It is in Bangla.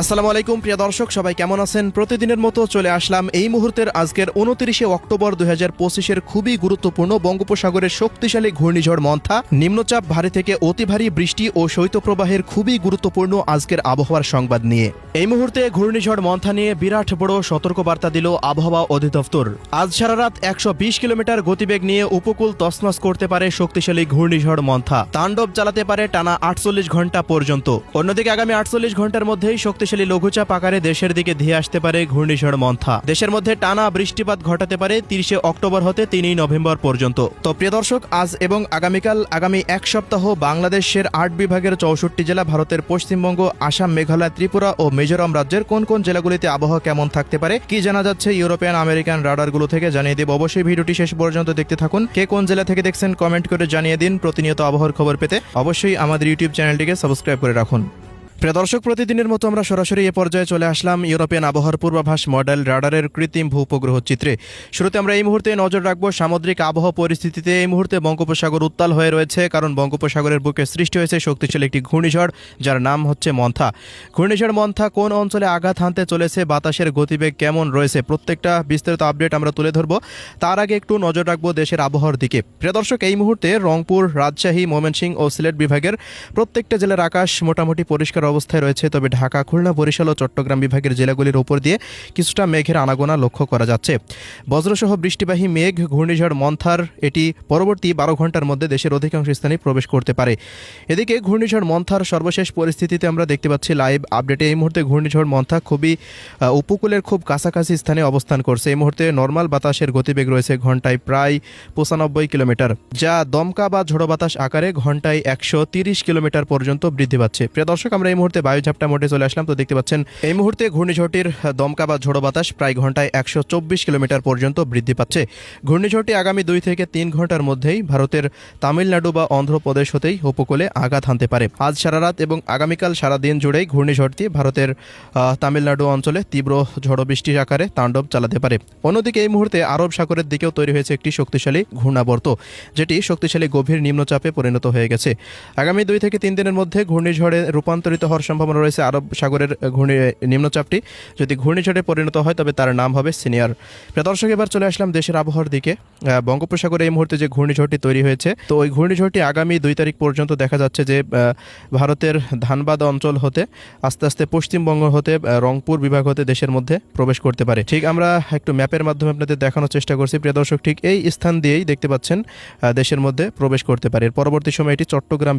আসসালামু আলাইকুম, প্রিয় দর্শক, সবাই কেমন আছেন? প্রতিদিনের মতো চলে আসলাম এই মুহূর্তের আজকের উনত্রিশে অক্টোবর দুই হাজার পঁচিশের খুবই গুরুত্বপূর্ণ বঙ্গোপসাগরের শক্তিশালী ঘূর্ণিঝড় মন্থা। নিম্নচাপ ভারী থেকে অতি ভারী বৃষ্টি ও শৈত্যপ্রবাহের খুবই গুরুত্বপূর্ণ আজকের আবহাওয়ার সংবাদ নিয়ে। এই মুহূর্তে ঘূর্ণিঝড় মন্থা নিয়ে বিরাট বড় সতর্কবার্তা দিল আবহাওয়া অধিদপ্তর। আজ সারা রাত একশো বিশ কিলোমিটার গতিবেগ নিয়ে উপকূল তছনছ করতে পারে শক্তিশালী ঘূর্ণিঝড় মন্থা। তাণ্ডব চালাতে পারে টানা আটচল্লিশ ঘণ্টা পর্যন্ত। অন্যদিকে আগামী আটচল্লিশ ঘণ্টার মধ্যেই শক্তিশালী লঘুচাপ আকারে দেশের দিকে ধেয়ে আসতে পারে ঘূর্ণিঝড় মন্থা। দেশের মধ্যে টানা বৃষ্টিপাত ঘটাতে পারে তিরিশে অক্টোবর হতে তিনই নভেম্বর পর্যন্ত। তো প্রিয় দর্শক, আজ এবং আগামীকাল, আগামী এক সপ্তাহ বাংলাদেশের আট বিভাগের চৌষট্টি জেলা, ভারতের পশ্চিমবঙ্গ, আসাম, মেঘালয়, ত্রিপুরা ও মিজোরাম রাজ্যের কোন কোন জেলাগুলিতে আবহাওয়া কেমন থাকতে পারে কি জানা যাচ্ছে ইউরোপিয়ান আমেরিকান রাডারগুলো থেকে জানিয়ে দেব। অবশ্যই ভিডিওটি শেষ পর্যন্ত দেখতে থাকুন। কে কোন জেলা থেকে দেখছেন কমেন্ট করে জানিয়ে দিন। প্রতিনিয়ত আবহাওয়ার খবর পেতে অবশ্যই আমাদের ইউটিউব চ্যানেলটিকে সাবস্ক্রাইব করে রাখুন। প্রিয় দর্শক, প্রতিদিনের মতো আমরা সরাসরি এ পর্যায়ে চলে আসলাম ইউরোপিয়ান আবহাওয়ার পূর্বাভাস মডেল রাডারের কৃত্রিম ভূপগ্রহ চিত্রে। শুরুতে আমরা এই মুহূর্তে নজর রাখব সামুদ্রিক আবহাওয়া পরিস্থিতিতে। এই মুহূর্তে বঙ্গোপসাগর উত্তাল হয়ে রয়েছে, কারণ বঙ্গোপসাগরের বুকে সৃষ্টি হয়েছে শক্তিশালী একটি ঘূর্ণিঝড়, যার নাম হচ্ছে মন্থা। ঘূর্ণিঝড় মন্থা কোন অঞ্চলে আঘাত হানতে চলেছে, বাতাসের গতিবেগ কেমন রয়েছে, প্রত্যেকটা বিস্তারিত আপডেট আমরা তুলে ধরবো। তার আগে একটু নজর রাখব দেশের আবহাওয়ার দিকে। প্রিয় দর্শক, এই মুহূর্তে রংপুর, রাজশাহী ময়মনসিংহ ও সিলেট বিভাগের প্রত্যেকটা জেলার আকাশ মোটামুটি পরিষ্কার অবস্থায় রয়েছে। তবে ঢাকা, খুলনা, বরিশাল ও চট্টগ্রাম বিভাগের জেলাগুলির উপর দিয়ে কিছুটা মেঘের আনাগোনা লক্ষ্য করা যাচ্ছে। বজ্রসহ বৃষ্টিবাহী মেঘ, ঘূর্ণিঝড়, মন্থার, এটি পরবর্তী বারো ঘণ্টার মধ্যে দেশের অধিকাংশ স্থানে প্রবেশ করতে পারে। এদিকে ঘূর্ণিঝড়, মন্থার সর্বশেষ পরিস্থিতিতে আমরা দেখতে পাচ্ছি লাইভ আপডেটে। এই মুহূর্তে ঘূর্ণিঝড়, মন্থা খুবই উপকূলের খুব কাছাকাছি স্থানে অবস্থান করছে। এই মুহূর্তে নর্মাল বাতাসের গতিবেগ রয়েছে ঘন্টায় প্রায় পঁচানব্বই কিলোমিটার, যা দমকা বা ঝোড়ো বাতাস আকারে ঘন্টায় একশো কিলোমিটার পর্যন্ত বৃদ্ধি পাচ্ছে। প্রিয় দর্শক, আমরা এই মুহূর্তে বায়ুঝাপটা মোটে চলে আসলাম। তো দেখতে পাচ্ছেন, এই মুহূর্তে ঘূর্ণিঝড়টির দমকা বা ঝোড়ো বাতাস প্রায় ঘন্টায় একশো চব্বিশ কিলোমিটার পর্যন্ত বৃদ্ধি পাচ্ছে। ঘূর্ণিঝড়টি আগামী দুই থেকে তিন ঘণ্টার মধ্যেই ভারতের তামিলনাড়ু বা অন্ধ্রপ্রদেশ হতেই উপকূলে আঘাত হানতে পারে। আজ সারা রাত এবং আগামীকাল সারা দিন জুড়েই ঘূর্ণিঝড়টি ভারতের তামিলনাড়ু অঞ্চলে তীব্র ঝড় বৃষ্টির আকারে তাণ্ডব চালাতে পারে। অন্যদিকে এই মুহূর্তে আরব সাগরের দিকেও তৈরি হয়েছে একটি শক্তিশালী ঘূর্ণাবর্ত, যেটি শক্তিশালী গভীর নিম্নচাপে পরিণত হয়ে গেছে। আগামী দুই থেকে তিন দিনের মধ্যে ঘূর্ণিঝড়ে রূপান্তরিত হওয়ার সম্ভাবনা রয়েছে আরব সাগরের ঘূর্ণি নিম্নচাপটি। যদি ঘূর্ণিঝড়ে পরিণত হয়, তবে তার নাম হবে সিনিয়র। প্রিয় দর্শক, এবার চলে আসলাম দেশের আবহাওয়ার দিকে। বঙ্গোপসাগরে এই মুহূর্তে যে ঘূর্ণিঝড়টি তৈরি হয়েছে, তো ওই ঘূর্ণিঝড়টি আগামী দুই তারিখ পর্যন্ত দেখা যাচ্ছে যে ভারতের ধানবাদ অঞ্চল হতে, আস্তে আস্তে পশ্চিমবঙ্গ হতে রংপুর বিভাগ হতে দেশের মধ্যে প্রবেশ করতে পারে। ঠিক আমরা একটু ম্যাপের মাধ্যমে আপনাদের দেখানোর চেষ্টা করছি। প্রিয় দর্শক, ঠিক এই স্থান দিয়েই দেখতে পাচ্ছেন দেশের মধ্যে প্রবেশ করতে পারে। পরবর্তী সময় এটি চট্টগ্রাম